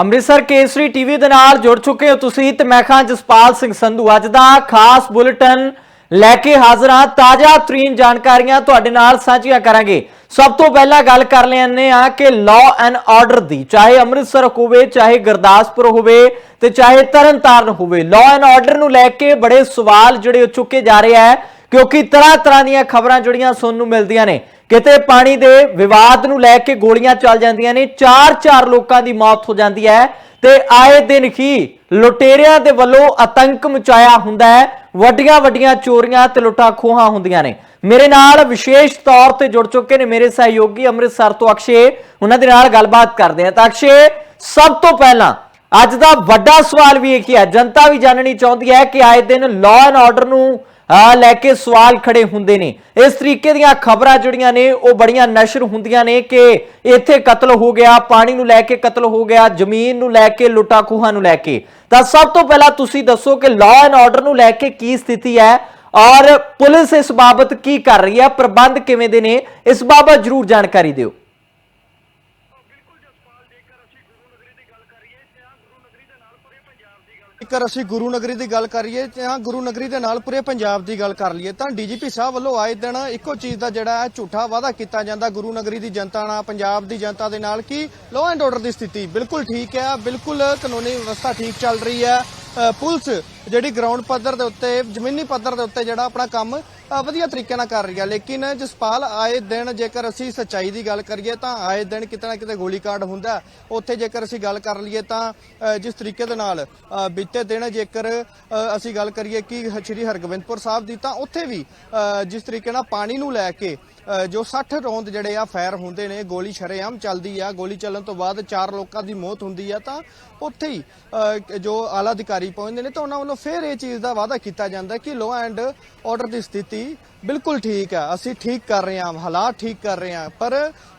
ਅੰਮ੍ਰਿਤਸਰ ਕੇਸਰੀ TV ਦੇ ਨਾਲ ਜੁੜ ਚੁੱਕੇ ਹੋ ਤੁਸੀਂ ਤੇ ਮੈਂ ਖਾਂ ਜਸਪਾਲ ਸਿੰਘ ਸੰਧੂ। ਅੱਜ ਦਾ ਖਾਸ ਬੁਲੇਟਿਨ ਲੈ ਕੇ ਹਾਜ਼ਰ ਹਾਂ। ਤਾਜ਼ਾ ਤਰੀਨ ਜਾਣਕਾਰੀਆਂ ਤੁਹਾਡੇ ਨਾਲ ਸਾਂਝੀਆਂ ਕਰਾਂਗੇ। ਸਭ ਤੋਂ ਪਹਿਲਾਂ ਗੱਲ ਕਰ ਲੈਣੇ ਆ ਕਿ ਲਾਅ ਐਂਡ ਆਰਡਰ ਦੀ, ਚਾਹੇ ਅੰਮ੍ਰਿਤਸਰ ਹੋਵੇ, ਚਾਹੇ ਗੁਰਦਾਸਪੁਰ ਹੋਵੇ ਤੇ ਚਾਹੇ ਤਰਨਤਾਰਨ ਹੋਵੇ ਲਾਅ ਐਂਡ ਆਰਡਰ ਨੂੰ ਲੈ ਕੇ ਬੜੇ ਸਵਾਲ ਜਿਹੜੇ ਉਹ ਚੁੱਕੇ ਜਾ ਰਹੇ ਆ, ਕਿਉਂਕਿ ਤਰ੍ਹਾਂ ਤਰ੍ਹਾਂ ਦੀਆਂ ਖਬਰਾਂ ਜਿਹੜੀਆਂ ਸੁਣਨ ਨੂੰ ਮਿਲਦੀਆਂ ਨੇ। ਕਿਤੇ ਪਾਣੀ ਦੇ ਵਿਵਾਦ ਨੂੰ ਲੈ ਕੇ ਗੋਲੀਆਂ ਚੱਲ ਜਾਂਦੀਆਂ ਨੇ, ਚਾਰ ਚਾਰ ਲੋਕਾਂ ਦੀ ਮੌਤ ਹੋ ਜਾਂਦੀ ਹੈ ਤੇ ਆਏ ਦਿਨ ਹੀ ਲੁਟੇਰਿਆਂ ਦੇ ਵੱਲੋਂ ਆਤੰਕ ਮਚਾਇਆ ਹੁੰਦਾ ਹੈ, ਵੱਡੀਆਂ ਵੱਡੀਆਂ ਚੋਰੀਆਂ ਤੇ ਲੁੱਟਾਂ ਖੋਹਾਂ ਹੁੰਦੀਆਂ ਨੇ। ਮੇਰੇ ਨਾਲ ਵਿਸ਼ੇਸ਼ ਤੌਰ ਤੇ ਜੁੜ ਚੁੱਕੇ ਨੇ ਮੇਰੇ ਸਹਿਯੋਗੀ ਅੰਮ੍ਰਿਤਸਰ ਤੋਂ ਅਕਸ਼ੇ, ਉਹਨਾਂ ਦੇ ਨਾਲ ਗੱਲਬਾਤ ਕਰਦੇ ਹਾਂ। ਤਾਂ ਅਕਸ਼ੇ, ਸਭ ਤੋਂ ਪਹਿਲਾਂ ਅੱਜ ਦਾ ਵੱਡਾ ਸਵਾਲ ਵੀ ਇਹ ਹੈ, ਜਨਤਾ ਵੀ ਜਾਣਨੀ ਚਾਹੁੰਦੀ ਹੈ ਕਿ ਆਏ ਦਿਨ ਲਾਅ ਐਂਡ ਆਰਡਰ ਨੂੰ ਲੈ ਕੇ ਸਵਾਲ ਖੜੇ ਹੁੰਦੇ ਨੇ। ਇਸ ਤਰੀਕੇ ਦੀਆਂ ਖਬਰਾਂ ਜਿਹੜੀਆਂ ਨੇ, ਉਹ ਬੜੀਆਂ ਨਸ਼ਰ ਹੁੰਦੀਆਂ ਨੇ ਕਿ ਇੱਥੇ ਕਤਲ ਹੋ ਗਿਆ, ਪਾਣੀ ਨੂੰ ਲੈ ਕੇ ਕਤਲ ਹੋ ਗਿਆ, ਜ਼ਮੀਨ ਨੂੰ ਲੈ ਕੇ, ਲੁੱਟਾ ਖੂਹਾਂ ਨੂੰ ਲੈ ਕੇ। ਤਾਂ ਸਭ ਤੋਂ ਪਹਿਲਾਂ ਤੁਸੀਂ ਦੱਸੋ ਕਿ ਲਾਅ ਐਂਡ ਆਰਡਰ ਨੂੰ ਲੈ ਕੇ ਕੀ ਸਥਿਤੀ ਹੈ ਔਰ ਪੁਲਿਸ ਇਸ ਬਾਬਤ ਕੀ ਕਰ ਰਹੀ ਹੈ, ਪ੍ਰਬੰਧ ਕਿਵੇਂ ਦੇ ਨੇ, ਇਸ ਬਾਬਤ ਜਰੂਰ ਜਾਣਕਾਰੀ ਦਿਓ। ਜੇਕਰ ਅਸੀਂ ਗੁਰੂ ਨਗਰੀ ਦੀ ਗੱਲ ਕਰੀਏ ਜਾਂ ਗੁਰੂ ਨਗਰੀ ਦੇ ਨਾਲ ਪੂਰੇ ਪੰਜਾਬ ਦੀ ਗੱਲ ਕਰ ਲਈਏ, ਤਾਂ ਡੀਜੀਪੀ ਸਾਹਿਬ ਵੱਲੋਂ ਆਏ ਦਿਨ ਇੱਕੋ ਚੀਜ਼ ਦਾ ਜਿਹੜਾ ਹੈ ਝੂਠਾ ਵਾਅਦਾ ਕੀਤਾ ਜਾਂਦਾ ਗੁਰੂ ਨਗਰੀ ਦੀ ਜਨਤਾ ਨਾਲ, ਪੰਜਾਬ ਦੀ ਜਨਤਾ ਦੇ ਨਾਲ ਕਿ ਲਾਅ ਐਂਡ ਆਰਡਰ ਦੀ ਸਥਿਤੀ ਬਿਲਕੁਲ ਠੀਕ ਹੈ, ਬਿਲਕੁਲ ਕਾਨੂੰਨੀ ਵਿਵਸਥਾ ਠੀਕ ਚੱਲ ਰਹੀ ਹੈ। ਪੁਲਿਸ ਜਿਹੜੀ ਗਰਾਊਂਡ ਪੱਧਰ ਦੇ ਉੱਤੇ, ਜ਼ਮੀਨੀ ਪੱਧਰ ਦੇ ਉੱਤੇ ਜਿਹੜਾ ਆਪਣਾ ਕੰਮ ਵਧੀਆ ਤਰੀਕੇ ਨਾਲ ਕਰ ਰਹੀ ਹੈ ਲੇਕਿਨ ਜਸਪਾਲ, ਆਏ ਦਿਨ ਜੇਕਰ ਅਸੀਂ ਸੱਚਾਈ ਦੀ ਗੱਲ ਕਰੀਏ ਤਾਂ ਆਏ ਦਿਨ ਕਿਤੇ ਨਾ ਕਿਤੇ ਗੋਲੀकांड ਹੁੰਦਾ ਉੱਥੇ ਜੇਕਰ ਅਸੀਂ ਗੱਲ ਕਰ ਲਈਏ ਤਾਂ ਜਿਸ ਤਰੀਕੇ ਦੇ ਨਾਲ ਬੀਤੇ ਦਿਨ ਜੇਕਰ ਅਸੀਂ ਗੱਲ ਕਰੀਏ ਕਿ ਸ਼੍ਰੀ ਹਰਗੋਬਿੰਦਪੁਰ ਸਾਹਿਬ ਦੀ, ਤਾਂ ਉੱਥੇ ਵੀ ਜਿਸ ਤਰੀਕੇ ਨਾਲ ਪਾਣੀ ਨੂੰ ਲੈ ਕੇ ਜੋ 60 ਰੌਂਦ ਜਿਹੜੇ ਆ ਫਾਇਰ ਹੁੰਦੇ ਨੇ, ਗੋਲੀ ਸ਼ਰੇਆਮ ਚੱਲਦੀ ਆ। ਗੋਲੀ ਚੱਲਣ ਤੋਂ ਬਾਅਦ ਚਾਰ ਲੋਕਾਂ ਦੀ ਮੌਤ ਹੁੰਦੀ ਆ, ਤਾਂ ਉੱਥੇ ਹੀ ਅ, ਜੋ ਆਲਾ ਅਧਿਕਾਰੀ ਪਹੁੰਚਦੇ ਨੇ ਤਾਂ ਉਹਨਾਂ ਵੱਲੋਂ ਫਿਰ ਇਹ ਚੀਜ਼ ਦਾ ਵਾਅਦਾ ਕੀਤਾ ਜਾਂਦਾ ਕਿ ਲੋ ਐਂਡ ਆਰਡਰ ਦੀ ਸਥਿਤੀ ਬਿਲਕੁਲ ਠੀਕ ਹੈ ਅਸੀਂ ਠੀਕ ਕਰ ਰਹੇ ਹਾਂ ਹਾਲਾਤ ਠੀਕ ਕਰ ਰਹੇ ਹਾਂ ਪਰ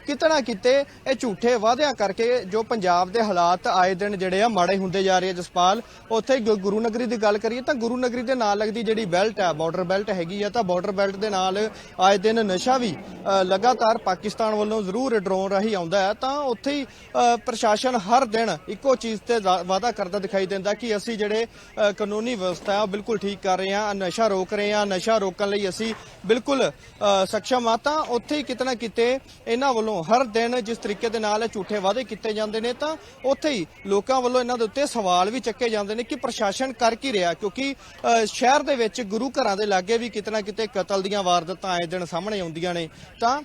ਕਿਤੇ ਨਾ ਕਿਤੇ ਇਹ ਝੂਠੇ ਵਾਅਦਿਆਂ ਕਰਕੇ ਜੋ ਪੰਜਾਬ ਦੇ ਹਾਲਾਤ ਆਏ ਦਿਨ ਜਿਹੜੇ ਆ ਮਾੜੇ ਹੁੰਦੇ ਜਾ ਰਹੇ ਆ ਜਸਪਾਲ ਉੱਥੇ ਗੁ- ਗੁਰੂ ਨਗਰੀ ਦੀ ਗੱਲ ਕਰੀਏ ਤਾਂ ਗੁਰੂ ਨਗਰੀ ਦੇ ਨਾਲ ਲੱਗਦੀ ਜਿਹੜੀ ਬੈਲਟ ਹੈ ਬਾਰਡਰ ਬੈਲਟ ਹੈਗੀ ਆ ਤਾਂ ਬਾਰਡਰ ਬੈਲਟ ਦੇ ਨਾਲ ਆਏ ਦਿਨ ਨਸ਼ਾ ਵੀ ਅ, ਲਗਾਤਾਰ ਪਾਕਿਸਤਾਨ ਵੱਲੋਂ ਜ਼ਰੂਰ ਡਰੋਨ ਰਾਹੀਂ ਆਉਂਦਾ ਹੈ ਤਾਂ ਉੱਥੇ ਹੀ ਅ, ਪ੍ਰਸ਼ਾਸਨ ਹਰ ਦਿਨ ਇੱਕੋ ਚੀਜ਼ ਤੇ ਵਾਅਦਾ ਕਰਦਾ ਦਿਖਾਈ ਦਿੰਦਾ ਕਿ ਅਸੀਂ ਜਿਹੜੇ ਕਾਨੂੰਨੀ ਵਿਵਸਥਾ ਹੈ ਉਹ ਬਿਲਕੁਲ ਠੀਕ ਕਰ ਰਹੇ ਹਾਂ ਨਸ਼ਾ ਰੋਕ ਰਹੇ ਹਾਂ ਨਸ਼ਾ ਰੋਕਣ ਲਈ ਅਸੀਂ ਬਿਲਕੁਲ ਸક્ષਮ ਆ ਤਾਂ ਉੱਥੇ ਹੀ ਕਿਤੇ ਕਿਤੇ ਇਹਨਾਂ ਵੱਲੋਂ ਹਰ ਦਿਨ ਜਿਸ ਤਰੀਕੇ ਦੇ ਨਾਲ ਝੂਠੇ ਵਾਅਦੇ ਕੀਤੇ ਜਾਂਦੇ ਨੇ ਤਾਂ ਉੱਥੇ ਹੀ ਲੋਕਾਂ ਵੱਲੋਂ ਇਹਨਾਂ ਦੇ ਉੱਤੇ ਸਵਾਲ ਵੀ ਚੱਕੇ ਜਾਂਦੇ ਨੇ ਕਿ ਪ੍ਰਸ਼ਾਸਨ ਕਰ ਕੀ ਰਿਹਾ? ਕਿਉਂਕਿ ਅ, ਸ਼ਹਿਰ ਦੇ ਵਿੱਚ ਗੁਰੂ ਘਰਾਂ ਦੇ ਲਾਗੇ ਵੀ ਕਿਤੇ ਨਾ ਕਿਤੇ ਕਤਲ ਦੀਆਂ ਵਾਰਦਾਤਾਂ ਆਏ ਦਿਨ ਸਾਹਮਣੇ ਆਉਂਦੀਆਂ ਨੇ। ਤਾਂ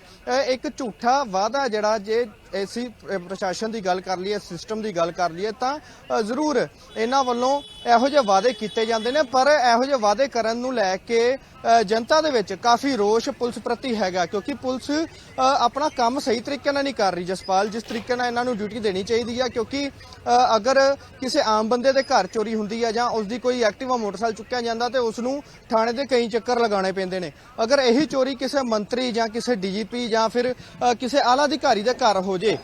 ਇੱਕ ਝੂਠਾ ਵਾਅਦਾ ਜਿਹੜਾ ਜੇ ਅਸੀਂ ਪ੍ਰਸ਼ਾਸਨ ਦੀ ਗੱਲ ਕਰ ਲਈਏ ਸਿਸਟਮ ਦੀ ਗੱਲ ਕਰ ਲਈਏ, ਤਾਂ ਜ਼ਰੂਰ ਇਹਨਾਂ ਵੱਲੋਂ ਇਹੋ ਜਿਹੇ ਵਾਅਦੇ ਕੀਤੇ ਜਾਂਦੇ ਨੇ, ਪਰ ਇਹੋ ਜਿਹੇ ਵਾਅਦੇ ਕਰਨ ਨੂੰ ਲੈ ਕੇ ਜਨਤਾ ਦੇ ਵਿੱਚ ਕਾਫੀ ਰੋਸ਼ ਪੁਲਿਸ ਪ੍ਰਤੀ ਹੈਗਾ, ਕਿਉਂਕਿ ਪੁਲਿਸ ਆਪਣਾ ਕੰਮ ਸਹੀ ਤਰੀਕੇ ਨਾਲ ਨਹੀਂ ਕਰ ਰਹੀ ਜਸਪਾਲ, ਜਿਸ ਤਰੀਕੇ ਨਾਲ ਇਹਨਾਂ ਨੂੰ ਡਿਊਟੀ ਦੇਣੀ ਚਾਹੀਦੀ ਆ, ਕਿਉਂਕਿ ਅਗਰ ਕਿਸੇ ਆਮ ਬੰਦੇ ਦੇ ਘਰ ਚੋਰੀ ਹੁੰਦੀ ਆ ਜਾਂ ਉਸ ਦੀ ਕੋਈ ਐਕਟਿਵਾ ਮੋਟਰਸਾਈਕਲ ਚੁੱਕਿਆ ਜਾਂਦਾ ਤੇ ਉਸ ਨੂੰ ਥਾਣੇ ਦੇ ਕਈ ਚੱਕਰ ਲਗਾਉਣੇ ਪੈਂਦੇ ਨੇ। ਅਗਰ ਇਹੀ ਚੋਰੀ ਕਿਸੇ ਮੰਤਰੀ ਜਾਂ ਕਿਸੇ ਡੀਜੀਪੀ ਜਾਂ ਫਿਰ ਕਿਸੇ ਆਲਾ ਅਧਿਕਾਰੀ ਦੇ ਘਰ ਹੋ ਜੇ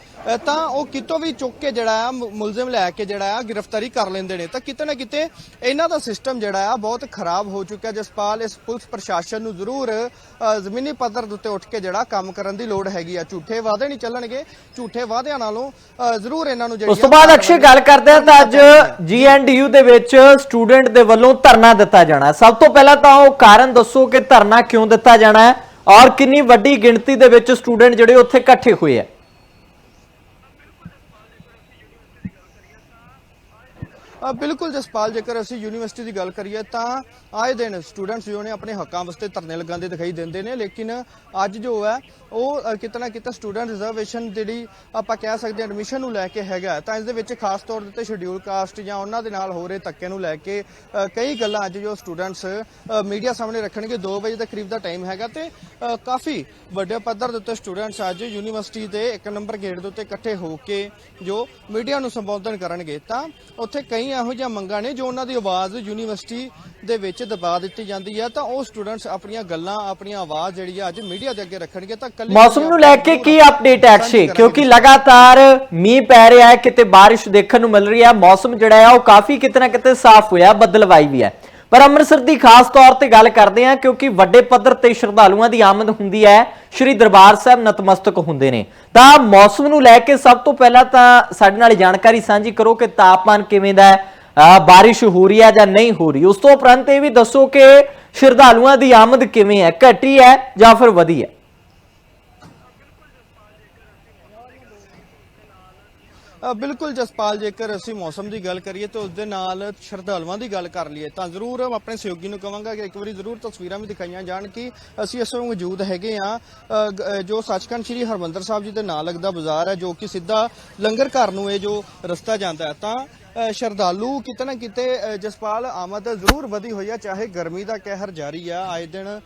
ਤਾਂ ਉਹ ਕਿਤੋਂ ਵੀ ਚੁੱਕ ਕੇ ਜਿਹੜਾ ਆ ਮੁਲਜ਼ਮ ਲੈ ਕੇ ਜਿਹੜਾ ਆ ਗ੍ਰਿਫਤਾਰੀ ਕਰ ਲੈਂਦੇ ਨੇ। ਤਾਂ ਕਿਤੇ ਨਾ ਕਿਤੇ ਇਹਨਾਂ ਦਾ ਸਿਸਟਮ ਜਿਹੜਾ ਆ ਬਹੁਤ ਖਰਾਬ ਹੋ ਚੁੱਕਿਆ। ਜਸਪਾਲ ਇਸ ਪੁਲਿਸ ਪ੍ਰਸ਼ਾਸਨ ਨੂੰ ਜ਼ਰੂਰ ਜ਼ਮੀਨੀ ਪੱਧਰ ਦੇ ਉੱਤੇ ਉੱਠ ਕੇ ਜਿਹੜਾ ਕੰਮ ਕਰਨ ਦੀ ਲੋੜ ਹੈਗੀ ਆ। ਝੂਠੇ ਵਾਅਦੇ ਨਹੀਂ ਚੱਲਣਗੇ। ਝੂਠੇ ਵਾਅਦਿਆਂ ਨਾਲੋਂ ਜ਼ਰੂਰ ਇਹਨਾਂ ਨੂੰ ਉਸ ਤੋਂ ਬਾਅਦ ਅਕਸ਼ੇ ਗੱਲ ਕਰਦੇ ਹਾਂ ਤਾਂ ਅੱਜ ਜੀਐਨਡੀਯੂ ਦੇ ਵਿੱਚ ਸਟੂਡੈਂਟ ਦੇ ਵੱਲੋਂ ਧਰਨਾ ਦਿੱਤਾ ਜਾਣਾ ਸਭ ਤੋਂ ਪਹਿਲਾਂ ਤਾਂ ਉਹ ਕਾਰਨ ਦੱਸੋ ਕਿ ਧਰਨਾ ਕਿਉਂ ਦਿੱਤਾ ਜਾਣਾ ਹੈ ਔਰ ਕਿੰਨੀ ਵੱਡੀ ਗਿਣਤੀ ਦੇ ਵਿੱਚ ਸਟੂਡੈਂਟ ਜਿਹੜੇ ਉੱਥੇ ਇਕੱਠੇ ਹੋਏ ਆ ਬਿਲਕੁਲ ਜਸਪਾਲ ਜੇਕਰ ਅਸੀਂ ਯੂਨੀਵਰਸਿਟੀ ਦੀ ਗੱਲ ਕਰੀਏ ਤਾਂ ਆਏ ਦਿਨ ਸਟੂਡੈਂਟਸ ਜੋ ਨੇ ਆਪਣੇ ਹੱਕਾਂ ਵਾਸਤੇ ਧਰਨੇ ਲਗਾਉਂਦੇ ਦਿਖਾਈ ਦਿੰਦੇ ਨੇ ਲੇਕਿਨ ਅੱਜ ਜੋ ਹੈ ਉਹ ਅ, ਕਿਤੇ ਨਾ ਕਿਤੇ ਸਟੂਡੈਂਟ ਰਿਜ਼ਰਵੇਸ਼ਨ ਜਿਹੜੀ ਆਪਾਂ ਕਹਿ ਸਕਦੇ ਹਾਂ ਐਡਮਿਸ਼ਨ ਨੂੰ ਲੈ ਕੇ ਹੈਗਾ ਤਾਂ ਇਸ ਦੇ ਵਿੱਚ ਖਾਸ ਤੌਰ ਦੇ ਉੱਤੇ ਸ਼ਡਿਊਲ ਕਾਸਟ ਜਾਂ ਉਹਨਾਂ ਦੇ ਨਾਲ ਹੋ ਰਹੇ ਧੱਕੇ ਨੂੰ ਲੈ ਕੇ ਕਈ ਗੱਲਾਂ ਅੱਜ ਜੋ ਸਟੂਡੈਂਟਸ ਮੀਡੀਆ ਸਾਹਮਣੇ ਰੱਖਣਗੇ 2 ਵਜੇ ਦੇ ਕਰੀਬ ਦਾ ਟਾਈਮ ਹੈਗਾ ਤੇ ਕਾਫੀ ਵੱਡੇ ਪੱਧਰ ਦੇ ਉੱਤੇ ਸਟੂਡੈਂਟਸ ਅੱਜ ਯੂਨੀਵਰਸਿਟੀ ਦੇ ਇੱਕ ਨੰਬਰ ਗੇਟ ਦੇ ਉੱਤੇ ਇਕੱਠੇ ਹੋ ਕੇ ਜੋ ਮੀਡੀਆ ਨੂੰ ਸੰਬੋਧਨ ਕਰਨਗੇ ਤਾਂ ਉੱਥੇ ਕਈ ਇਹੋ ਜਿਹੀਆਂ ਮੰਗਾਂ ਨੇ ਜੋ ਉਹਨਾਂ ਦੀ ਆਵਾਜ਼ ਯੂਨੀਵਰਸਿਟੀ ਦੇ ਵਿੱਚ ਦਬਾ ਦਿੱਤੀ ਜਾਂਦੀ ਹੈ ਤਾਂ ਉਹ ਸਟੂਡੈਂਟਸ ਆਪਣੀਆਂ ਗੱਲਾਂ ਆਪਣੀਆਂ ਆਵਾਜ਼ ਜਿਹੜੀ ਆ ਅੱਜ ਮੀਡੀਆ ਦੇ ਅੱਗੇ ਰੱਖਣਗੇ ਤਾਂ ਕੱਲੀ ਮੌਸਮ ਨੂੰ ਲੈ ਕੇ ਕੀ ਅਪਡੇਟ ਹੈ ਅਕਸ਼ੇ? ਕਿਉਂਕਿ ਲਗਾਤਾਰ ਮੀਂਹ ਪੈ ਰਿਹਾ ਹੈ ਕਿਤੇ ਬਾਰਿਸ਼ ਦੇਖਣ ਨੂੰ ਮਿਲ ਰਹੀ ਹੈ ਮੌਸਮ ਜਿਹੜਾ ਹੈ ਉਹ ਕਾਫੀ ਕਿਤੇ ਨਾ ਕਿਤੇ ਸਾਫ਼ ਹੋਇਆ ਬੱਦਲਵਾਈ ਵੀ ਹੈ। ਪਰ ਅੰਮ੍ਰਿਤਸਰ ਦੀ ਖਾਸ ਤੌਰ ਤੇ ਗੱਲ ਕਰਦੇ ਹਾਂ ਕਿਉਂਕਿ ਵੱਡੇ ਪੱਧਰ ਤੇ ਸ਼ਰਧਾਲੂਆਂ ਦੀ ਆਮਦ ਹੁੰਦੀ ਹੈ। ਸ਼੍ਰੀ ਦਰਬਾਰ ਸਾਹਿਬ ਨਤਮਸਤਕ ਹੁੰਦੇ ਨੇ। ਤਾਂ ਮੌਸਮ ਨੂੰ ਲੈ ਕੇ ਸਭ ਤੋਂ ਪਹਿਲਾਂ ਤਾਂ ਸਾਡੇ ਨਾਲ ਜਾਣਕਾਰੀ ਸਾਂਝੀ ਕਰੋ ਕਿ ਤਾਪਮਾਨ ਕਿਵੇਂ ਦਾ ਹੈ। ਬਾਰਿਸ਼ ਹੋ ਰਹੀ ਹੈ ਜਾਂ ਨਹੀਂ ਹੋ ਰਹੀ। ਉਸ ਤੋਂ ਉਪਰੰਤ ਇਹ ਵੀ ਦੱਸੋ ਕਿ ਸ਼ਰਧਾਲੂਆਂ ਦੀ ਆਮਦ ਕਿਵੇਂ ਹੈ? ਘਟੀ ਹੈ ਜਾਂ ਫਿਰ ਵਧੀ ਹੈ? ਬਿਲਕੁਲ ਜਸਪਾਲ, ਜੇਕਰ ਅਸੀਂ ਮੌਸਮ ਦੀ ਗੱਲ ਕਰੀਏ ਤਾਂ ਉਸ ਦੇ ਨਾਲ ਸ਼ਰਧਾਲੂਆਂ ਦੀ ਗੱਲ ਕਰ ਲਈਏ ਤਾਂ ਜ਼ਰੂਰ ਆਪਣੇ ਸਹਿਯੋਗੀ ਨੂੰ ਕਹਾਂਗਾ ਕਿ ਇੱਕ ਵਾਰੀ ਜ਼ਰੂਰ ਤਸਵੀਰਾਂ ਵੀ ਦਿਖਾਈਆਂ ਜਾਣ ਕਿ ਅਸੀਂ ਇਸ ਵਕਤ ਮੌਜੂਦ ਹੈਗੇ ਆ ਜੋ ਸੱਚਖੰਡ ਸ੍ਰੀ ਹਰਮੰਦਰ ਸਾਹਿਬ ਜੀ ਦੇ ਨਾਲ ਲੱਗਦਾ ਬਾਜ਼ਾਰ ਹੈ, ਜੋ ਕਿ ਸਿੱਧਾ ਲੰਗਰ ਘਰ ਨੂੰ ਇਹ ਜੋ ਰਸਤਾ ਜਾਂਦਾ ਹੈ, ਤਾਂ ਸ਼ਰਧਾਲੂ ਕਿਤੇ ਨਾ ਕਿਤੇ ਜਸਪਾਲ ਆਮਦ ਜ਼ਰੂਰ ਵਧੀ ਹੋਈ ਹੈ, ਚਾਹੇ ਗਰਮੀ ਦਾ ਕਹਿਰ ਜਾਰੀ ਆ। ਆਏ ਦਿਨ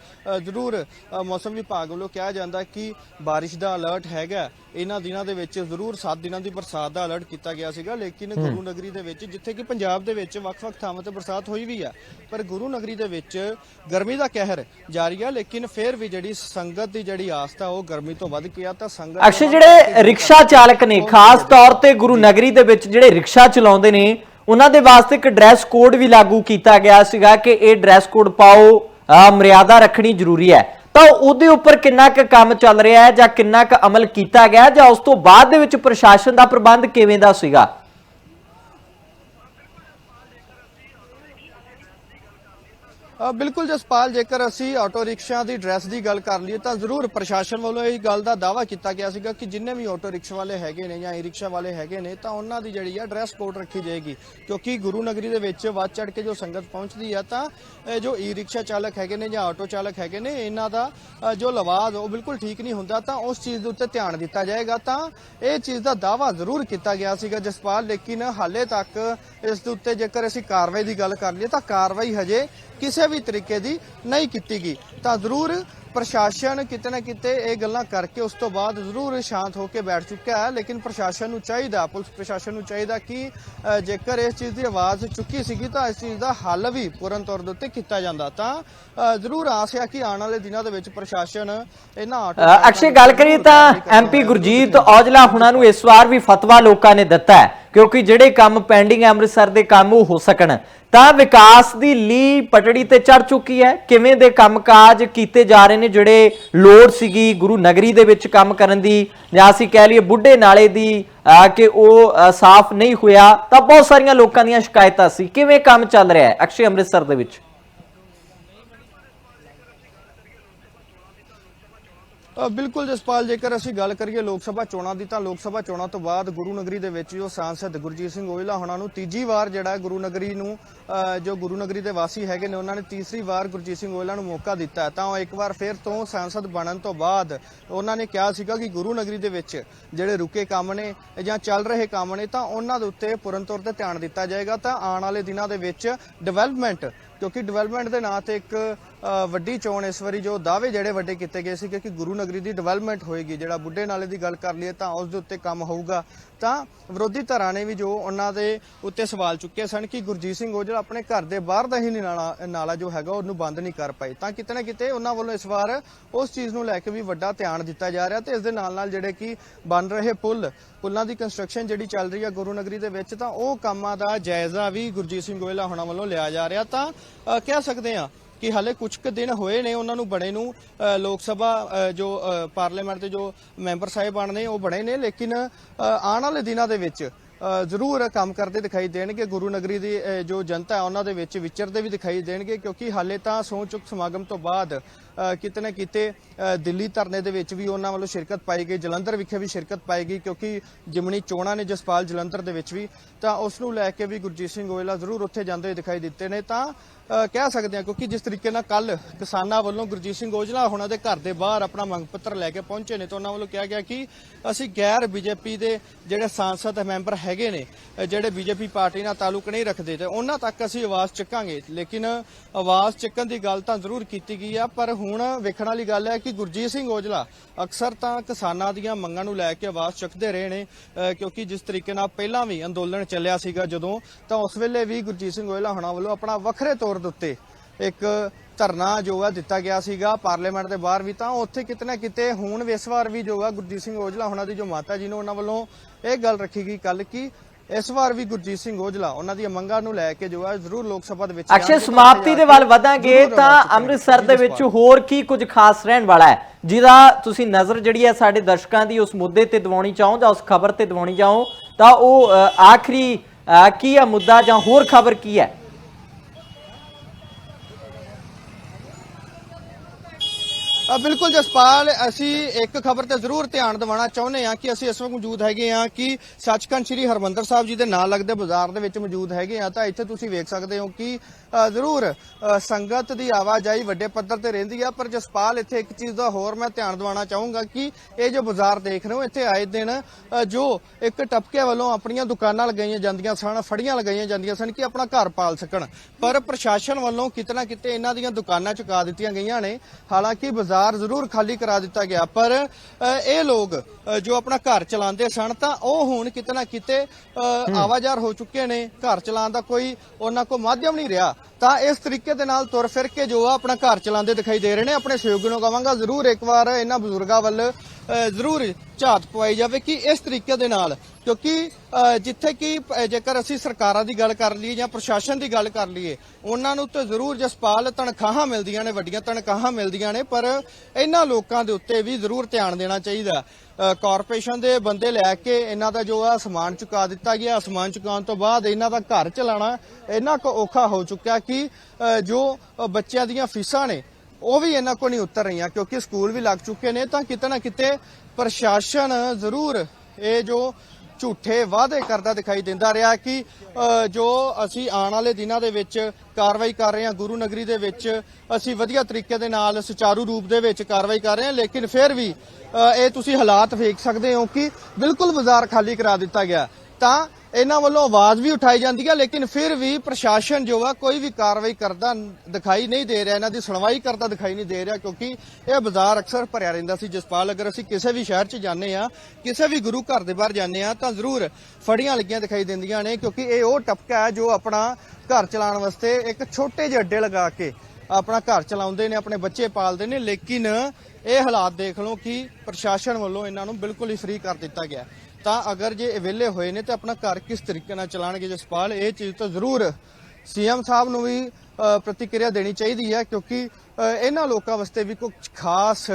ਜ਼ਰੂਰ ਮੌਸਮ ਵਿਭਾਗ ਵੱਲੋਂ ਕਿਹਾ ਜਾਂਦਾ ਕਿ ਬਾਰਿਸ਼ ਦਾ ਅਲਰਟ ਹੈਗਾ। ਇਹਨਾਂ ਦਿਨਾਂ ਦੇ ਵਿੱਚ ਜ਼ਰੂਰ 7 ਦਿਨਾਂ ਦੀ ਬਰਸਾਤ ਦਾ ਅਲਰਟ ਕੀਤਾ ਗਿਆ ਸੀਗਾ ਲੇਕਿਨ ਗੁਰੂ ਨਗਰੀ ਦੇ ਵਿੱਚ ਜਿੱਥੇ ਕਿ ਪੰਜਾਬ ਦੇ ਵਿੱਚ ਵੱਖ-ਵੱਖ ਥਾਵਾਂ ਤੇ ਬਰਸਾਤ ਹੋਈ ਵੀ ਆ ਪਰ ਗੁਰੂ ਨਗਰੀ ਦੇ ਵਿੱਚ ਗਰਮੀ ਦਾ ਕਹਿਰ ਜਾਰੀ ਆ ਲੇਕਿਨ ਫਿਰ ਵੀ ਜਿਹੜੀ ਸੰਗਤ ਦੀ ਜਿਹੜੀ ਆਸਥਾ ਉਹ ਗਰਮੀ ਤੋਂ ਵੱਧ ਕੇ ਆ ਤਾਂ ਸੰਗਤ ਅਕਸ਼ੇ ਜਿਹੜੇ ਰਿਕਸ਼ਾ ਚਾਲਕ ਨੇ ਖਾਸ ਤੌਰ ਤੇ ਗੁਰੂ ਨਗਰੀ ਦੇ ਵਿੱਚ ਜਿਹੜੇ ਰਿਕਸ਼ਾ ਚਲਾਉਂਦੇ ਨੇ ਉਹਨਾਂ ਦੇ ਵਾਸਤੇ ਇੱਕ ਡਰੈਸ ਕੋਡ ਵੀ ਲਾਗੂ ਕੀਤਾ ਗਿਆ ਸੀਗਾ ਕਿ ਇਹ ਡਰੈਸ ਕੋਡ ਪਾਓ ਮਰਿਆਦਾ ਰੱਖਣੀ ਜ਼ਰੂਰੀ ਹੈ। ਤਾਂ ਉਹਦੇ ਉੱਪਰ ਕਿੰਨਾ ਕੁ ਕੰਮ ਚੱਲ ਰਿਹਾ ਹੈ ਜਾਂ ਕਿੰਨਾ ਕੁ ਅਮਲ ਕੀਤਾ ਗਿਆ ਜਾਂ ਉਸ ਤੋਂ ਬਾਅਦ ਦੇ ਵਿੱਚ ਪ੍ਰਸ਼ਾਸਨ ਦਾ ਪ੍ਰਬੰਧ ਕਿਵੇਂ ਦਾ ਸੀਗਾ? ਬਿਲਕੁਲ ਜਸਪਾਲ, ਜੇਕਰ ਅਸੀਂ ਆਟੋ ਰਿਕਸ਼ਾ ਦੀ ਡਰੈਸ ਦੀ ਗੱਲ ਕਰ ਲਈਏ, ਤਾਂ ਜ਼ਰੂਰ ਪ੍ਰਸ਼ਾਸਨ ਵੱਲੋਂ ਇਹ ਗੱਲ ਦਾ ਦਾਵਾ ਕੀਤਾ ਗਿਆ ਸੀਗਾ ਕਿ ਜਿੰਨੇ ਵੀ ਆਟੋ ਰਿਕਸ਼ਾ ਵਾਲੇ ਹੈਗੇ ਨੇ ਜਾਂ ਈ ਰਿਕਸ਼ਾ ਵਾਲੇ ਹੈਗੇ ਨੇ, ਤਾਂ ਉਹਨਾਂ ਦੀ ਜਿਹੜੀ ਆ ਡਰੈਸ ਕੋਡ ਰੱਖੀ ਜਾਏਗੀ। ਕਿਉਂਕਿ ਗੁਰੂ ਨਗਰੀ ਦੇ ਵਿੱਚ ਵੱਧ ਚੜ ਕੇ ਜੋ ਸੰਗਤ ਪਹੁੰਚਦੀ ਆ, ਤਾਂ ਜੋ ਈ ਰਿਕਸ਼ਾ ਚਾਲਕ ਹੈਗੇ ਨੇ ਜਾਂ ਆਟੋ ਚਾਲਕ ਹੈਗੇ ਨੇ, ਇਹਨਾਂ ਦਾ ਜੋ ਲਵਾਜ਼ ਉਹ ਬਿਲਕੁਲ ਠੀਕ ਨਹੀਂ ਹੁੰਦਾ, ਤਾਂ ਉਸ ਚੀਜ਼ ਦੇ ਉੱਤੇ ਧਿਆਨ ਦਿੱਤਾ ਜਾਏਗਾ। ਤਾਂ ਇਹ ਚੀਜ਼ ਦਾ ਦਾਵਾ ਜ਼ਰੂਰ ਕੀਤਾ ਗਿਆ ਸੀਗਾ ਜਸਪਾਲ, ਲੇਕਿਨ ਹਾਲੇ ਤੱਕ ਇਸ ਦੇ ਉੱਤੇ ਜੇਕਰ ਅਸੀਂ ਕਾਰਵਾਈ ਦੀ ਗੱਲ ਕਰ ਲਈਏ, ਤਾਂ ਕਾਰਵਾਈ ਹਜੇ ਕਿਸੇ ਵੀ ਤਰੀਕੇ ਦੀ ਨਹੀਂ ਕੀਤੀ ਗਈ। ਤਾਂ ਜ਼ਰੂਰ ਪ੍ਰਸ਼ਾਸਨ ਕਿਤੇ ਨਾ ਕਿਤੇ ਇਹ ਗੱਲਾਂ ਕਰਕੇ ਉਸ ਤੋਂ ਬਾਅਦ ਜ਼ਰੂਰ ਸ਼ਾਂਤ ਹੋ ਕੇ ਬੈਠ ਚੁੱਕਾ ਹੈ। ਲੇਕਿਨ ਪ੍ਰਸ਼ਾਸਨ ਨੂੰ ਚਾਹੀਦਾ, ਪੁਲਿਸ ਪ੍ਰਸ਼ਾਸਨ ਨੂੰ ਚਾਹੀਦਾ ਕਿ ਜੇਕਰ ਇਸ ਚੀਜ਼ ਦੀ ਆਵਾਜ਼ ਚੁੱਕੀ ਸੀਗੀ ਤਾਂ ਇਸ ਚੀਜ਼ ਦਾ ਹੱਲ ਵੀ ਪੂਰਨ ਤੌਰ ਦੇ ਉੱਤੇ ਕੀਤਾ ਜਾਂਦਾ। ਤਾਂ ਜ਼ਰੂਰ ਆਸ ਹੈ ਕਿ ਆਉਣ ਵਾਲੇ ਦਿਨਾਂ ਦੇ ਵਿੱਚ ਪ੍ਰਸ਼ਾਸਨ ਇਹਨਾਂ ਆਟੋ ਅਕਸ਼ੇ, ਗੱਲ ਕਰੀਏ ਤਾਂ ਐਮਪੀ ਗੁਰਜੀਤ ਔਜਲਾ ਹੁਣਾਂ ਨੂੰ ਇਸ ਵਾਰ ਵੀ ਫਤਵਾ ਲੋਕਾਂ ਨੇ ਦਿੱਤਾ ਹੈ। ਕਿਉਂਕਿ ਜਿਹੜੇ ਕੰਮ ਪੈਂਡਿੰਗ ਹੈ ਅੰਮ੍ਰਿਤਸਰ ਦੇ ਕੰਮ ਉਹ ਹੋ ਸਕਣ। ਤਾਂ ਵਿਕਾਸ ਦੀ ਲੀ ਪਟੜੀ ਤੇ ਚੜ ਚੁੱਕੀ ਹੈ। ਕਿਵੇਂ ਦੇ ਕੰਮਕਾਜ ਕੀਤੇ ਜਾ ਰਹੇ ਨੇ, ਜਿਹੜੇ ਲੋੜ ਸੀਗੀ ਗੁਰੂ ਨਗਰੀ ਦੇ ਵਿੱਚ ਕੰਮ ਕਰਨ ਦੀ, ਜਾਂ ਅਸੀਂ ਕਹਿ ਲਈਏ ਬੁੱਢੇ ਨਾਲੇ ਦੀ ਕਿ ਉਹ ਸਾਫ਼ ਨਹੀਂ ਹੋਇਆ, ਤਾਂ ਬਹੁਤ ਸਾਰੀਆਂ ਲੋਕਾਂ ਦੀਆਂ ਸ਼ਿਕਾਇਤਾਂ ਸੀ। ਕਿਵੇਂ ਕੰਮ ਚੱਲ ਰਿਹਾ ਹੈ ਅਕਸ਼ੇ ਅੰਮ੍ਰਿਤਸਰ ਦੇ ਵਿੱਚ? ਬਿਲਕੁਲ ਜਸਪਾਲ, ਜੇਕਰ ਅਸੀਂ ਗੱਲ ਕਰੀਏ ਲੋਕ ਸਭਾ ਚੋਣਾਂ ਦੀ ਤਾਂ ਲੋਕ ਸਭਾ ਚੋਣਾਂ ਤੋਂ ਬਾਅਦ ਗੁਰੂ ਨਗਰੀ ਦੇ ਵਿੱਚ ਜੋ ਸਾਂਸਦ ਗੁਰਜੀਤ ਸਿੰਘ ਔਜਲਾ ਹੋਣਾ ਨੂੰ ਤੀਜੀ ਵਾਰ ਜਿਹੜਾ ਗੁਰੂ ਨਗਰੀ ਨੂੰ ਜੋ ਗੁਰੂ ਨਗਰੀ ਦੇ ਵਾਸੀ ਹੈਗੇ ਨੇ, ਉਹਨਾਂ ਨੇ ਤੀਸਰੀ ਵਾਰ ਗੁਰਜੀਤ ਸਿੰਘ ਔਜਲਾ ਨੂੰ ਮੌਕਾ ਦਿੱਤਾ ਤਾਂ ਉਹ ਇੱਕ ਵਾਰ ਫਿਰ ਤੋਂ ਸਾਂਸਦ ਬਣਨ ਤੋਂ ਬਾਅਦ ਉਹਨਾਂ ਨੇ ਕਿਹਾ ਸੀਗਾ ਕਿ ਗੁਰੂ ਨਗਰੀ ਦੇ ਵਿੱਚ ਜਿਹੜੇ ਰੁਕੇ ਕੰਮ ਨੇ ਜਾਂ ਚੱਲ ਰਹੇ ਕੰਮ ਨੇ, ਤਾਂ ਉਹਨਾਂ ਦੇ ਉੱਤੇ ਪੂਰਨ ਤੌਰ ਤੇ ਧਿਆਨ ਦਿੱਤਾ ਜਾਏਗਾ। ਤਾਂ ਆਉਣ ਵਾਲੇ ਦਿਨਾਂ ਦੇ ਵਿੱਚ ਡਿਵੈਲਪਮੈਂਟ ਕਿਉਂਕਿ ਡਿਵੈਲਪਮੈਂਟ ਦੇ ਨਾਂ ਤੇ ਇੱਕ ਵੱਡੀ ਚੋਣ ਇਸ ਵਾਰੀ ਜੋ ਦਾਅਵੇ ਜਿਹੜੇ ਵੱਡੇ ਕੀਤੇ ਗਏ ਸੀ ਕਿ ਗੁਰੂ ਨਗਰੀ ਦੀ ਡਿਵੈਲਪਮੈਂਟ ਹੋਏਗੀ, ਜਿਹੜਾ ਬੁੱਢੇ ਨਾਲੇ ਦੀ ਗੱਲ ਕਰ ਲਈਏ ਤਾਂ ਉਸ ਦੇ ਉੱਤੇ ਕੰਮ ਹੋਊਗਾ। ਤਾਂ ਵਿਰੋਧੀ ਧਿਰਾਂ ਨੇ ਵੀ ਜੋ ਉਹਨਾਂ ਦੇ ਉੱਤੇ ਸਵਾਲ ਚੁੱਕੇ ਸਨ ਕਿ ਗੁਰਜੀਤ ਸਿੰਘ ਔਜਲਾ ਆਪਣੇ ਘਰ ਦੇ ਬਾਹਰ ਦਾ ਹੀ ਨਾਲਾ ਜੋ ਹੈਗਾ ਉਹਨੂੰ ਬੰਦ ਨਹੀਂ ਕਰ ਪਾਏ। ਤਾਂ ਕਿਤੇ ਨਾ ਕਿਤੇ ਉਹਨਾਂ ਵੱਲੋਂ ਇਸ ਵਾਰ ਉਸ ਚੀਜ਼ ਨੂੰ ਲੈ ਕੇ ਵੀ ਵੱਡਾ ਧਿਆਨ ਦਿੱਤਾ ਜਾ ਰਿਹਾ ਤੇ ਇਸ ਦੇ ਨਾਲ ਨਾਲ ਜਿਹੜੇ ਕਿ ਬਣ ਰਹੇ ਪੁਲ, ਪੁਲਾਂ ਦੀ ਕੰਸਟਰਕਸ਼ਨ ਜਿਹੜੀ ਚੱਲ ਰਹੀ ਹੈ ਗੁਰੂ ਨਗਰੀ ਦੇ ਵਿੱਚ ਤਾਂ ਉਹ ਕੰਮਾਂ ਦਾ ਜਾਇਜ਼ਾ ਵੀ ਗੁਰਜੀਤ ਸਿੰਘ ਗੋਇਲਾ ਹੋਣਾ ਵੱਲੋਂ ਲਿਆ ਜਾ ਰਿਹਾ। ਤਾਂ ਕਹਿ ਸਕਦੇ ਆ ਕਿ ਹਾਲੇ ਕੁਝ ਕੁ ਦਿਨ ਹੋਏ ਨੇ ਉਹਨਾਂ ਨੂੰ ਬਣੇ ਨੂੰ ਲੋਕ ਸਭਾ ਜੋ ਪਾਰਲੀਮੈਂਟ ਦੇ ਜੋ ਮੈਂਬਰ ਸਾਹਿਬਾਨ ਨੇ, ਉਹ ਬਣੇ ਨੇ, ਲੇਕਿਨ ਆਉਣ ਵਾਲੇ ਦਿਨਾਂ ਦੇ ਵਿੱਚ ਜ਼ਰੂਰ ਕੰਮ ਕਰਦੇ ਦਿਖਾਈ ਦੇਣਗੇ। ਗੁਰੂ ਨਗਰੀ ਦੀ ਜੋ ਜਨਤਾ ਹੈ, ਉਹਨਾਂ ਦੇ ਵਿੱਚ ਵਿਚਰਦੇ ਵੀ ਦਿਖਾਈ ਦੇਣਗੇ, ਕਿਉਂਕਿ ਹਾਲੇ ਤਾਂ ਸਹੁੰ ਚੁੱਕ ਸਮਾਗਮ ਤੋਂ ਬਾਅਦ ਕਿਤੇ ਨਾ ਕਿਤੇ ਦਿੱਲੀ ਧਰਨੇ ਦੇ ਵਿੱਚ ਵੀ ਉਹਨਾਂ ਵੱਲੋਂ ਸ਼ਿਰਕਤ ਪਾਈ ਗਈ ਜਲੰਧਰ ਵਿਖੇ ਵੀ ਸ਼ਿਰਕਤ ਪਾਈ ਗਈ ਕਿਉਂਕਿ ਜਿਮਣੀ ਚੋਣਾਂ ਨੇ ਜਸਪਾਲ ਜਲੰਧਰ ਦੇ ਵਿੱਚ ਵੀ ਤਾਂ ਉਸ ਨੂੰ ਲੈ ਕੇ ਵੀ ਗੁਰਜੀਤ ਸਿੰਘ ਗੋਇਲਾ ਜ਼ਰੂਰ ਉੱਥੇ ਜਾਂਦੇ ਹੋਏ ਦਿਖਾਈ ਦਿੱਤੇ ਨੇ। ਤਾਂ ਕਹਿ ਸਕਦੇ ਹਾਂ ਕਿਉਂਕਿ ਜਿਸ ਤਰੀਕੇ ਨਾਲ ਕੱਲ ਕਿਸਾਨਾਂ ਵੱਲੋਂ ਗੁਰਜੀਤ ਸਿੰਘ ਔਜਲਾ ਉਹਨਾਂ ਦੇ ਘਰ ਦੇ ਬਾਹਰ ਆਪਣਾ ਮੰਗ ਪੱਤਰ ਲੈ ਕੇ ਪਹੁੰਚੇ ਨੇ ਤਾਂ ਉਹਨਾਂ ਵੱਲੋਂ ਕਿਹਾ ਗਿਆ ਕਿ ਅਸੀਂ ਗੈਰ ਬੀਜੇਪੀ ਦੇ ਜਿਹੜੇ ਸਾਂਸਦ ਮੈਂਬਰ ਹੈਗੇ ਨੇ ਅ, ਜਿਹੜੇ ਬੀਜੇਪੀ ਪਾਰਟੀ ਨਾਲ ਤਾਲੁਕ ਨਹੀਂ ਰੱਖਦੇ ਤੇ ਉਹਨਾਂ ਤੱਕ ਅਸੀਂ ਆਵਾਜ਼ ਚੱਕਾਂਗੇ। ਲੇਕਿਨ ਆਵਾਜ਼ ਚੱਕਣ ਦੀ ਗੱਲ ਤਾਂ ਜ਼ਰੂਰ ਕੀਤੀ ਗਈ ਆ ਪਰ ਹੁਣ ਵੇਖਣ ਵਾਲੀ ਗੱਲ ਹੈ ਕਿ ਗੁਰਜੀਤ ਸਿੰਘ ਔਜਲਾ ਅਕਸਰ ਤਾਂ ਕਿਸਾਨਾਂ ਦੀਆਂ ਮੰਗਾਂ ਨੂੰ ਲੈ ਕੇ ਆਵਾਜ਼ ਚੱਕਦੇ ਰਹੇ ਨੇ ਕਿਉਂਕਿ ਜਿਸ ਤਰੀਕੇ ਨਾਲ ਪਹਿਲਾਂ ਵੀ ਅੰਦੋਲਨ ਚੱਲਿਆ ਸੀਗਾ ਜਦੋਂ, ਤਾਂ ਉਸ ਵੇਲੇ ਵੀ ਗੁਰਜੀਤ ਸਿੰਘ ਔਜਲਾ ਹੋਣਾ ਵੱਲੋਂ ਆਪਣਾ ਵੱਖਰੇ ਤੌਰ ਦੇ ਉੱਤੇ ਇੱਕ ਧਰਨਾ ਜੋ ਹੈ ਦਿੱਤਾ ਗਿਆ ਸੀਗਾ ਪਾਰਲੀਮੈਂਟ ਦੇ ਬਾਹਰ ਵੀ, ਤਾਂ ਉੱਥੇ ਕਿਤੇ ਨਾ ਕਿਤੇ ਹੁਣ ਵੀ ਇਸ ਵਾਰ ਵੀ ਜੋ ਹੈ ਗੁਰਜੀਤ ਸਿੰਘ ਔਜਲਾ ਹੋਣਾ ਦੀ ਜੋ ਮਾਤਾ ਜੀ ਨੇ ਉਹਨਾਂ ਵੱਲੋਂ ਇਹ ਗੱਲ ਰੱਖੀ ਗਈ ਕੱਲ ਕਿ ਇਸ ਵਾਰ ਵੀ ਗੁਰਜੀਤ ਸਿੰਘ ਔਜਲਾ ਉਹਨਾਂ ਦੀਆਂ ਮੰਗਾਂ ਨੂੰ ਲੈ ਕੇ ਜੋ ਹੈ ਜ਼ਰੂਰ ਲੋਕ ਸਭਾ ਦੇ ਵਿੱਚ ਅਕਸ਼ੇ ਸਮਾਪਤੀ ਦੇ ਵੱਲ ਵਧਾਂਗੇ ਤਾਂ। ਅੰਮ੍ਰਿਤਸਰ ਦੇ ਵਿੱਚ। ਹੋਰ ਕੀ ਕੁਝ ਖਾਸ ਰਹਿਣ ਵਾਲਾ ਹੈ ਜਿਹਦਾ ਤੁਸੀਂ ਨਜ਼ਰ ਜਿਹੜੀ ਹੈ ਸਾਡੇ ਦਰਸ਼ਕਾਂ ਦੀ ਉਸ ਮੁੱਦੇ ਤੇ ਦਿਵਾਉਣੀ ਚਾਹੋ ਜਾਂ ਉਸ ਖਬਰ ਤੇ ਦਿਵਾਉਣੀ ਚਾਹੋ ਤਾਂ ਉਹ ਆਖਰੀ ਕੀ ਹੈ ਮੁੱਦਾ ਜਾਂ ਹੋਰ ਖਬਰ ਕੀ ਹੈ ਬਿਲਕੁਲ ਜਸਪਾਲ, ਅਸੀਂ ਇੱਕ ਖਬਰ ਤੇ ਜ਼ਰੂਰ ਧਿਆਨ ਦਿਵਾਉਣਾ ਚਾਹੁੰਦੇ ਹਾਂ ਕਿ ਅਸੀਂ ਇਸ ਵਕਤ ਮੌਜੂਦ ਹੈਗੇ ਹਾਂ ਕਿ ਸੱਚਖੰਡ ਸ੍ਰੀ ਹਰਮੰਦਰ ਸਾਹਿਬ ਜੀ ਦੇ ਨਾਲ ਲੱਗਦੇ ਬਾਜ਼ਾਰ ਦੇ ਵਿੱਚ ਮੌਜੂਦ ਹੈਗੇ ਹਾਂ। ਤਾਂ ਇੱਥੇ ਤੁਸੀਂ ਵੇਖ ਸਕਦੇ ਹੋ ਕਿ ਜ਼ਰੂਰ ਸੰਗਤ ਦੀ ਆਵਾਜਾਈ ਵੱਡੇ ਪੱਧਰ ਤੇ ਰਹਿੰਦੀ ਆ। ਪਰ ਜਸਪਾਲ, ਇੱਥੇ ਇੱਕ ਚੀਜ਼ ਦਾ ਹੋਰ ਮੈਂ ਧਿਆਨ ਦਿਵਾਉਣਾ ਚਾਹੂੰਗਾ ਕਿ ਇਹ ਜੋ ਬਾਜ਼ਾਰ ਦੇਖ ਰਹੇ ਹੋ, ਇੱਥੇ ਆਏ ਦਿਨ ਜੋ ਇੱਕ ਟਪਕੇ ਵੱਲੋਂ ਆਪਣੀਆਂ ਦੁਕਾਨਾਂ ਲਗਾਈਆਂ ਜਾਂਦੀਆਂ ਸਨ, ਫੜੀਆਂ ਲਗਾਈਆਂ ਜਾਂਦੀਆਂ ਸਨ ਕਿ ਆਪਣਾ ਘਰ ਪਾਲ ਸਕਣ। ਪਰ ਪ੍ਰਸ਼ਾਸਨ ਵੱਲੋਂ ਕਿਤੇ ਨਾ ਕਿਤੇ ਇਹਨਾਂ ਦੀਆਂ ਦੁਕਾਨਾਂ ਚੁਕਾ ਦਿੱਤੀਆਂ ਗਈਆਂ ਨੇ। ਹਾਲਾਂਕਿ ਬਾਜ਼ਾਰ ਜ਼ਰੂਰ ਖਾਲੀ ਕਰਾ ਦਿੱਤਾ ਗਿਆ। ਪਰ ਇਹ ਲੋਕ ਜੋ ਆਪਣਾ ਘਰ ਚਲਾਉਂਦੇ ਸਨ ਤਾਂ ਉਹ ਹੁਣ ਕਿਤੇ ਨਾ ਕਿਤੇ ਆਵਾਜ਼ਾਰ ਹੋ ਚੁੱਕੇ ਨੇ। ਘਰ ਚਲਾਉਣ ਦਾ ਕੋਈ ਉਹਨਾਂ ਕੋ ਮਾਧਿਅਮ ਨਹੀਂ ਰਿਹਾ। ਤਾਂ ਇਸ ਤਰੀਕੇ ਦੇ ਨਾਲ ਤੁਰ ਫਿਰ ਕੇ ਜੋ ਆਪਣਾ ਘਰ ਚਲਾਉਂਦੇ ਦਿਖਾਈ ਦੇ ਰਹੇ ਨੇ। ਆਪਣੇ ਸਹਿਯੋਗੀ ਨੂੰ ਕਹਾਂਗਾ ਜ਼ਰੂਰ ਇੱਕ ਵਾਰ ਇਹਨਾਂ ਬਜ਼ੁਰਗਾਂ ਵੱਲ ਜ਼ਰੂਰ ਝਾਤ ਪਵਾਈ ਜਾਵੇ ਕਿ ਇਸ ਤਰੀਕੇ ਦੇ ਨਾਲ, ਕਿਉਂਕਿ ਜਿੱਥੇ ਕਿ ਜੇਕਰ ਅਸੀਂ ਸਰਕਾਰਾਂ ਦੀ ਗੱਲ ਕਰ ਲਈਏ ਜਾਂ ਪ੍ਰਸ਼ਾਸਨ ਦੀ ਗੱਲ ਕਰ ਲਈਏ, ਉਹਨਾਂ ਨੂੰ ਤਾਂ ਜ਼ਰੂਰ ਜਸਪਾਲ ਤਨਖਾਹਾਂ ਮਿਲਦੀਆਂ ਨੇ, ਵੱਡੀਆਂ ਤਨਖਾਹਾਂ ਮਿਲਦੀਆਂ ਨੇ, ਪਰ ਇਹਨਾਂ ਲੋਕਾਂ ਦੇ ਉੱਤੇ ਵੀ ਜ਼ਰੂਰ ਧਿਆਨ ਦੇਣਾ ਚਾਹੀਦਾ। ਕਾਰਪੋਰੇਸ਼ਨ ਦੇ ਬੰਦੇ ਲੈ ਕੇ ਇਹਨਾਂ ਦਾ ਜੋ ਆ ਸਮਾਨ ਚੁਕਾ ਦਿੱਤਾ ਗਿਆ, ਸਮਾਨ ਚੁਕਾਉਣ ਤੋਂ ਬਾਅਦ ਇਹਨਾਂ ਦਾ ਘਰ ਚਲਾਉਣਾ, ਇੰਨਾ ਕੁ ਔਖਾ ਹੋ ਚੁੱਕਿਆ ਕਿ ਜੋ ਬੱਚਿਆਂ ਦੀਆਂ ਫੀਸਾਂ ਨੇ ਉਹ ਵੀ ਇਹਨਾਂ ਕੋ ਨਹੀਂ ਉਤਰ ਰਹੀਆਂ, ਕਿਉਂਕਿ ਸਕੂਲ ਵੀ ਲੱਗ ਚੁੱਕੇ ਨੇ, ਤਾਂ ਕਿਤੇ ਨਾ ਕਿਤੇ ਪ੍ਰਸ਼ਾਸਨ ਜ਼ਰੂਰ ਇਹ ਜੋ ਝੂਠੇ ਵਾਅਦੇ ਕਰਦਾ ਦਿਖਾਈ ਦਿੰਦਾ ਰਿਹਾ ਕਿ ਜੋ ਅਸੀਂ ਆਉਣ ਵਾਲੇ ਦਿਨਾਂ ਦੇ ਵਿੱਚ ਕਾਰਵਾਈ ਕਰ ਰਹੇ ਹਾਂ, ਗੁਰੂ ਨਗਰੀ ਦੇ ਵਿੱਚ ਅਸੀਂ ਵਧੀਆ ਤਰੀਕੇ ਦੇ ਨਾਲ ਸੁਚਾਰੂ ਰੂਪ ਦੇ ਵਿੱਚ ਕਾਰਵਾਈ ਕਰ ਰਹੇ ਹਾਂ, ਲੇਕਿਨ ਫਿਰ ਵੀ ਇਹ ਤੁਸੀਂ ਹਾਲਾਤ ਵੇਖ ਸਕਦੇ ਹੋ ਕਿ ਬਿਲਕੁਲ ਬਾਜ਼ਾਰ ਖਾਲੀ ਕਰਾ ਦਿੱਤਾ ਗਿਆ। ਤਾਂ ਇਹਨਾਂ ਵੱਲੋਂ ਆਵਾਜ਼ ਵੀ ਉਠਾਈ ਜਾਂਦੀ ਹੈ ਲੇਕਿਨ ਫਿਰ ਵੀ ਪ੍ਰਸ਼ਾਸਨ ਜੋ ਆ, ਕੋਈ ਵੀ ਕਾਰਵਾਈ ਕਰਦਾ ਦਿਖਾਈ ਨਹੀਂ ਦੇ ਰਿਹਾ, ਇਹਨਾਂ ਦੀ ਸੁਣਵਾਈ ਕਰਦਾ ਦਿਖਾਈ ਨਹੀਂ ਦੇ ਰਿਹਾ, ਕਿਉਂਕਿ ਇਹ ਬਾਜ਼ਾਰ ਅਕਸਰ ਭਰਿਆ ਰਹਿੰਦਾ ਸੀ। ਜਸਪਾਲ, ਅਗਰ ਅਸੀਂ ਕਿਸੇ ਵੀ ਸ਼ਹਿਰ 'ਚ ਜਾਂਦੇ ਆ, ਕਿਸੇ ਵੀ ਗੁਰੂ ਘਰ ਦੇ ਬਾਹਰ ਜਾਂਦੇ ਆ, ਤਾਂ ਜ਼ਰੂਰ ਫੜੀਆਂ ਲੱਗੀਆਂ ਦਿਖਾਈ ਦਿੰਦੀਆਂ ਨੇ, ਕਿਉਂਕਿ ਇਹ ਉਹ ਟਪਕਾ ਹੈ ਜੋ ਆਪਣਾ ਘਰ ਚਲਾਉਣ ਵਾਸਤੇ ਇੱਕ ਛੋਟੇ ਜਿਹੇ ਅੱਡੇ ਲਗਾ ਕੇ ਆਪਣਾ ਘਰ ਚਲਾਉਂਦੇ ਨੇ, ਆਪਣੇ ਬੱਚੇ ਪਾਲਦੇ ਨੇ। ਲੇਕਿਨ ਇਹ ਹਾਲਾਤ ਦੇਖ ਲਓ ਕਿ ਪ੍ਰਸ਼ਾਸਨ ਵੱਲੋਂ ਇਹਨਾਂ ਨੂੰ ਬਿਲਕੁਲ ਹੀ ਫ੍ਰੀ ਕਰ ਦਿੱਤਾ ਗਿਆ। ਤਾਂ ਅਗਰ ਜੇ ਵਿਹਲੇ ਹੋਏ ਨੇ ਤਾਂ ਆਪਣਾ ਘਰ ਕਿਸ ਤਰੀਕੇ ਨਾਲ ਚਲਾਣਗੇ ਜਸਪਾਲ ਇਹ ਚੀਜ਼ ਤਾਂ ਜ਼ਰੂਰ ਸੀਐਮ ਸਾਹਿਬ ਨੂੰ ਵੀ ਪ੍ਰਤੀਕਿਰਿਆ ਦੇਣੀ ਚਾਹੀਦੀ ਹੈ ਕਿਉਂਕਿ ਇਹਨਾਂ ਲੋਕਾਂ ਵਾਸਤੇ ਵੀ ਕੁਝ ਖਾਸ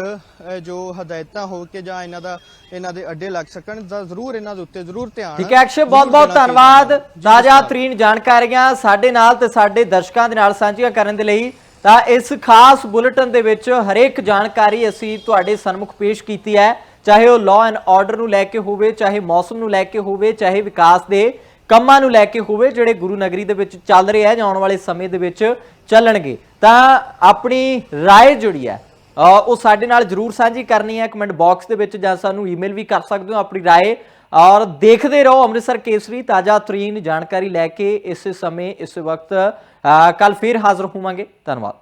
ਜੋ ਹਦਾਇਤਾਂ ਹੋ ਕੇ ਜਾਂ ਇਹਨਾਂ ਦਾ ਇਹਨਾਂ ਦੇ ਅੱਡੇ ਲੱਗ ਸਕਣ ਤਾਂ ਜ਼ਰੂਰ ਇਹਨਾਂ ਦੇ ਉੱਤੇ ਜ਼ਰੂਰ ਧਿਆਨ ਠੀਕ ਹੈ ਅਕਸ਼ੇ ਬਹੁਤ ਬਹੁਤ ਧੰਨਵਾਦ। ਤਾਜ਼ਾ। ਤਰੀਨ ਜਾਣਕਾਰੀਆਂ ਸਾਡੇ ਨਾਲ ਤੇ ਸਾਡੇ ਦਰਸ਼ਕਾਂ ਦੇ ਨਾਲ ਸਾਂਝੀਆਂ ਕਰਨ ਦੇ ਲਈ। ਤਾਂ ਇਸ ਖਾਸ ਬੁਲੇਟਿਨ ਦੇ ਵਿੱਚ ਹਰੇਕ ਜਾਣਕਾਰੀ ਅਸੀਂ ਤੁਹਾਡੇ ਸਨਮੁਖ ਪੇਸ਼ ਕੀਤੀ ਹੈ। ਚਾਹੇ ਉਹ ਲਾਅ ਐਂਡ ਆਰਡਰ ਨੂੰ ਲੈ ਕੇ ਹੋਵੇ, ਚਾਹੇ ਮੌਸਮ ਨੂੰ ਲੈ ਕੇ ਹੋਵੇ, ਚਾਹੇ ਵਿਕਾਸ ਦੇ ਕੰਮਾਂ ਨੂੰ ਲੈ ਕੇ ਹੋਵੇ, ਜਿਹੜੇ ਗੁਰੂ ਨਗਰੀ ਦੇ ਵਿੱਚ ਚੱਲ ਰਹੇ ਹੈ ਜਾਂ ਆਉਣ ਵਾਲੇ ਸਮੇਂ ਦੇ ਵਿੱਚ ਚੱਲਣਗੇ, ਤਾਂ ਆਪਣੀ ਰਾਏ ਜੁੜੀ ਹੈ ਉਹ ਸਾਡੇ ਨਾਲ ਜਰੂਰ ਸਾਂਝੀ ਕਰਨੀ ਹੈ, ਕਮੈਂਟ ਬਾਕਸ ਦੇ ਵਿੱਚ ਜਾਂ ਸਾਨੂੰ ਈਮੇਲ ਵੀ ਕਰ ਸਕਦੇ ਹੋ ਆਪਣੀ ਰਾਏ, ਔਰ ਦੇਖਦੇ ਰਹੋ ਅੰਮ੍ਰਿਤਸਰ ਕੇਸਰੀ, ਤਾਜ਼ਾ, ਤਰੀਨ ਜਾਣਕਾਰੀ ਲੈ ਕੇ ਇਸ ਸਮੇਂ, ਇਸ ਵਕਤ ਕੱਲ ਫਿਰ ਹਾਜ਼ਰ ਹੋਵਾਂਗੇ, ਧੰਨਵਾਦ।